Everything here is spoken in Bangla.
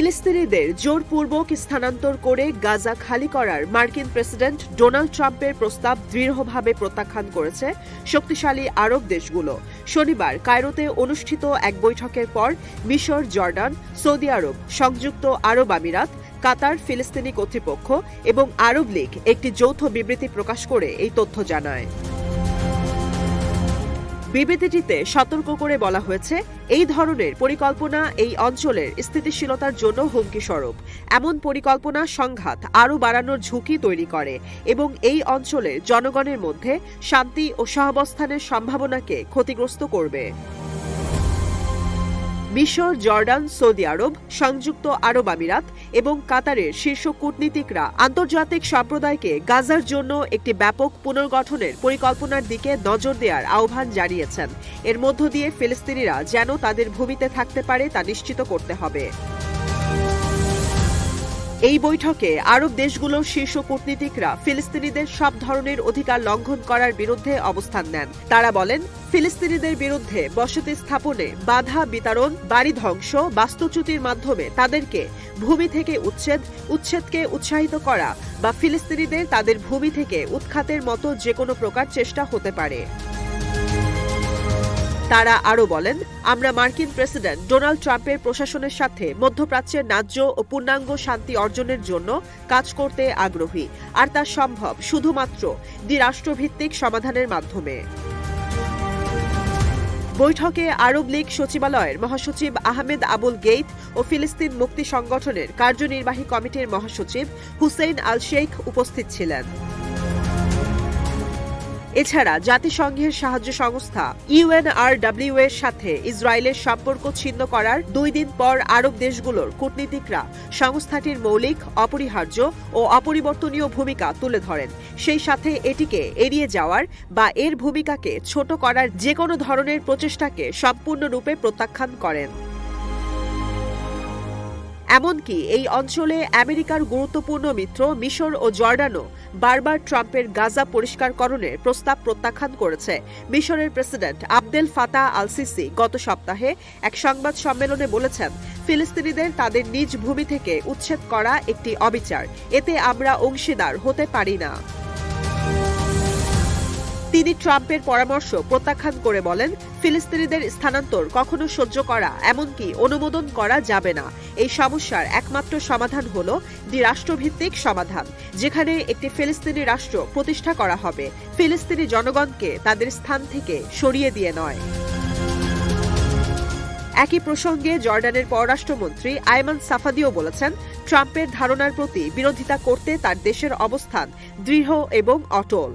ফিলিস্তিনিদের জোরপূর্বক স্থানান্তর করে গাজা খালি করার মার্কিন প্রেসিডেন্ট ডোনাল্ড ট্রাম্পের প্রস্তাব দৃঢ়ভাবে প্রত্যাখ্যান করেছে শক্তিশালী আরব দেশগুলো। শনিবার কায়রোতে অনুষ্ঠিত এক বৈঠকের পর মিশর, জর্ডান, সৌদি আরব, সংযুক্ত আরব আমিরাত, কাতার, ফিলিস্তিনি কর্তৃপক্ষ এবং আরব লীগ একটি যৌথ বিবৃতি প্রকাশ করে এই তথ্য জানায়। বিবৃতিটিতে সতর্ক করে বলা হয়েছে, এই ধরনের পরিকল্পনা এই অঞ্চলের স্থিতিশীলতার জন্য হুমকি স্বরূপ এমন পরিকল্পনা সংঘাত আরও বাড়ানোর ঝুঁকি তৈরি করে এবং এই অঞ্চলের জনগণের মধ্যে শান্তি ও সহাবস্থানের সম্ভাবনাকে ক্ষতিগ্রস্ত করবে। মিশর, জর্ডান, সৌদি আরব, সংযুক্ত আরব আমিরাত এবং কাতারের শীর্ষ কূটনীতিকরা আন্তর্জাতিক সম্প্রদায়কে গাজার জন্য একটি ব্যাপক পুনর্গঠনের পরিকল্পনার দিকে নজর দেওয়ার আহ্বান জানিয়েছেন। এর মধ্য দিয়ে ফিলিস্তিনিরা যেন তাদের ভূমিতে থাকতে পারে তা নিশ্চিত করতে হবে। এই বৈঠকে আরব দেশগুলোর শীর্ষ কূটনীতিকরা ফিলিস্তিনিদের সব ধরনের অধিকার লঙ্ঘন করার বিরুদ্ধে অবস্থান নেন। তারা বলেন, ফিলিস্তিনিদের বিরুদ্ধে বসতি স্থাপনে বাধা বিতরণ, বাড়ি ধ্বংস, বাস্তুচ্যুতির মাধ্যমে তাদেরকে ভূমি থেকে উচ্ছেদ, উচ্ছেদকে উৎসাহিত করা বা ফিলিস্তিনিদের তাদের ভূমি থেকে উৎখাতের মতো যে কোনো প্রকার চেষ্টা হতে পারে। তারা আরও বলেন, আমরা মার্কিন প্রেসিডেন্ট ডোনাল্ড ট্রাম্পের প্রশাসনের সাথে মধ্যপ্রাচ্যের ন্যায্য ও পূর্ণাঙ্গ শান্তি অর্জনের জন্য কাজ করতে আগ্রহী। আর তা সম্ভব শুধুমাত্র দ্বিরাষ্ট্রভিত্তিক সমাধানের মাধ্যমে। বৈঠকে আরব লীগ সচিবালয়ের মহাসচিব আহমেদ আবুল গেইত ও ফিলিস্তিন মুক্তি সংগঠনের কার্যনির্বাহী কমিটির মহাসচিব হুসেইন আল শেখ উপস্থিত ছিলেন। এছাড়া জাতিসংঘের সাহায্য সংস্থা ইউএনআরডব্লিউ এর সাথে ইসরায়েলের সম্পর্ক ছিন্ন করার দুই দিন পর আরব দেশগুলোর কূটনীতিকরা সংস্থাটির মৌলিক অপরিহার্য ও অপরিবর্তনীয় ভূমিকা তুলে ধরেন। সেই সাথে এটিকে এড়িয়ে যাওয়ার বা এর ভূমিকাকে ছোট করার যে কোনো ধরনের প্রচেষ্টাকে সম্পূর্ণরূপে প্রত্যাখ্যান করেন। এমনকি এই অঞ্চলে আমেরিকার গুরুত্বপূর্ণ মিত্র মিশর ও জর্ডানও বারবার ট্রাম্পের গাজা পরিষ্কারকরণের প্রস্তাব প্রত্যাখ্যান করেছে। মিশরের প্রেসিডেন্ট আব্দেল ফাতা আল সিসি গত সপ্তাহে এক সংবাদ সম্মেলনে বলেছেন, ফিলিস্তিনিদের তাদের নিজ ভূমি থেকে উচ্ছেদ করা একটি অবিচার। এতে আমরা অংশীদার হতে পারি না। তিনি ট্রাম্পের পরামর্শ প্রত্যাখ্যান করে বলেন, ফিলিস্তিনিদের স্থানান্তর কখনো সহ্য করা, এমনকি অনুমোদন করা যাবে না। এই সমস্যার একমাত্র সমাধান হল দ্বিরাষ্ট্রভিত্তিক সমাধান, যেখানে একটি ফিলিস্তিনি রাষ্ট্র প্রতিষ্ঠা করা হবে। ফিলিস্তিনি জনগণকে তাদের স্থান থেকে সরিয়ে দিয়ে নয়। একই প্রসঙ্গে জর্ডানের পররাষ্ট্রমন্ত্রী আয়মান সাফাদিও বলেছেন, ট্রাম্পের ধারণার প্রতি বিরোধিতা করতে তার দেশের অবস্থান দৃঢ় এবং অটল।